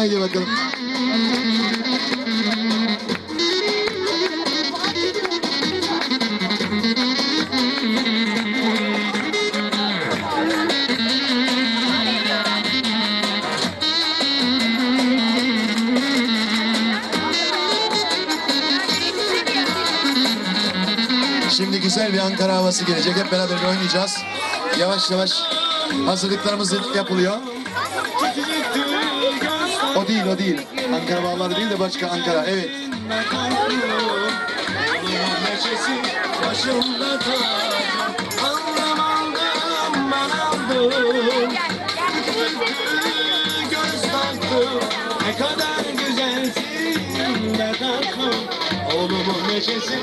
Haydi bakalım. Şimdi güzel bir Ankara havası gelecek. Hep beraber oynayacağız. Yavaş yavaş hazırlıklarımız yapılıyor. O değil, o değil. Ankara bağları değil de başka Ankara. Evet. Ne kadar güzelsin be tatlım. Oğlumun neşesi.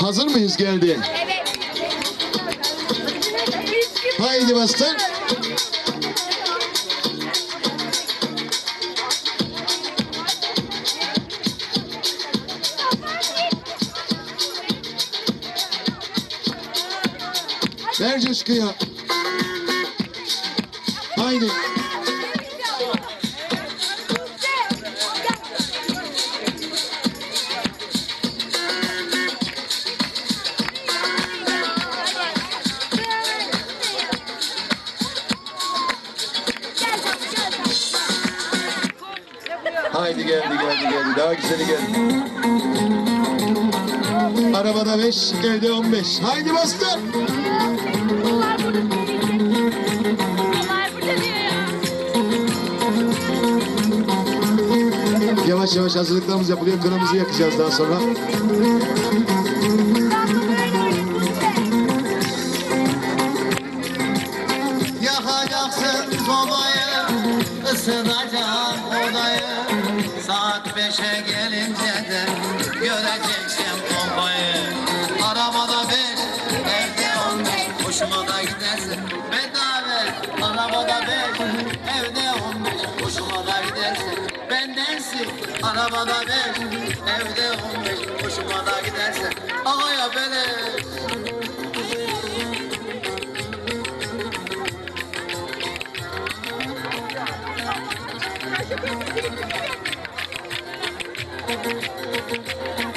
Hazır mıyız geldi? Evet. Haydi bastır. Ver coşkuyu. Haydi. Haydi geldi geldi geldi. Daha güzeli geldi. Arabada 5, evde 15. Haydi bastır. Yavaş yavaş hazırlıklarımız yapılıyor. Kınamızı yakacağız daha sonra. Yakacaksın sobayı, ısıtacak odayı. Saat beşe gelince Bendensin, arabada beş, evde on beş, hoşuma da gidersin. Ağaya beleş. Oy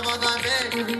Arabada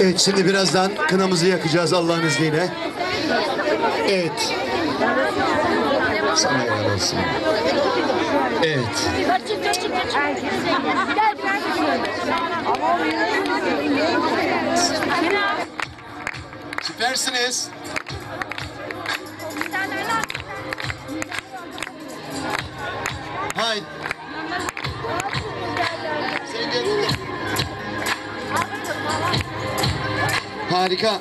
Evet şimdi birazdan kınamızı yakacağız Allah'ın izniyle. Evet. Sana helal olsun. Evet. Süpersiniz. Harika.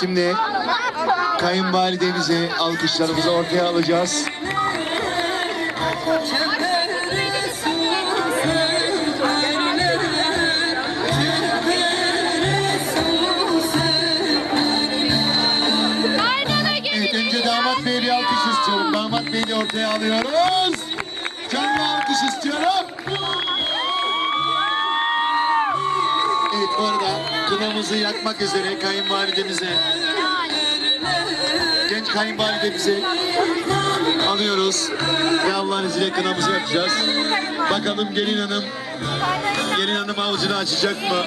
Şimdi kayınvalidemizi alkışlarımızı ortaya alacağız. Evet önce damat bey bir alkış istiyorum. Damat beyi ortaya alıyoruz. Canlı alkış istiyorum. Kınamızı yakmak üzere kayınvalidemize genç kayınvalidemizi alıyoruz ve Allah'ın izniyle kınamızı yakacağız. Bakalım gelin hanım gelin hanım avucunu açacak mı?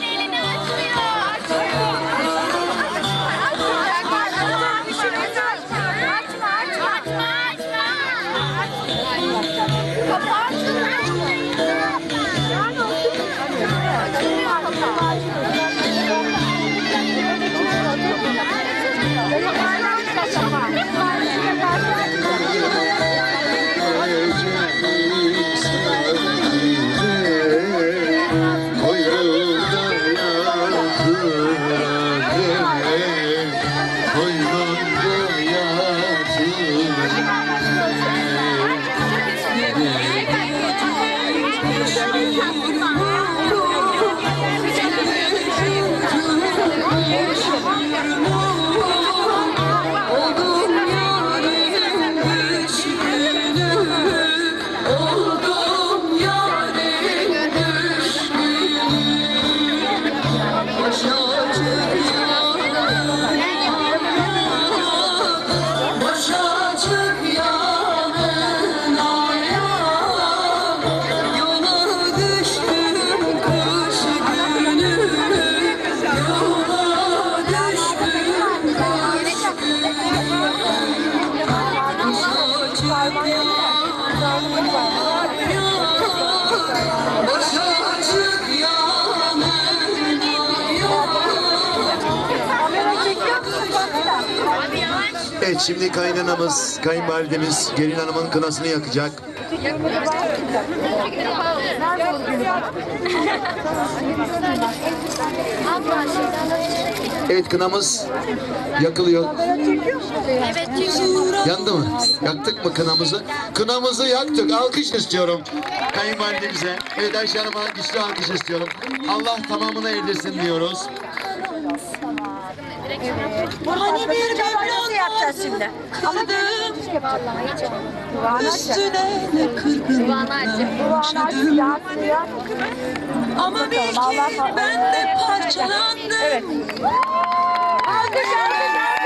Evet şimdi kaynanamız, kayınvalidemiz gelin hanımın kınasını yakacak. Evet kınamız yakılıyor. Yandı mı? Yaktık mı kınamızı? Kınamızı yaktık. Alkış istiyorum kayınvalidemize. Evet Ayşe Hanım'a güçlü alkış istiyorum. Allah tamamını erdirsin diyoruz. Hani bir Mevlam yapacağız şimdi. kırdım Üstüne ne kırgınlıklar yaşadım. Ama bil ki ben de parçalandım. Alkış, alkış,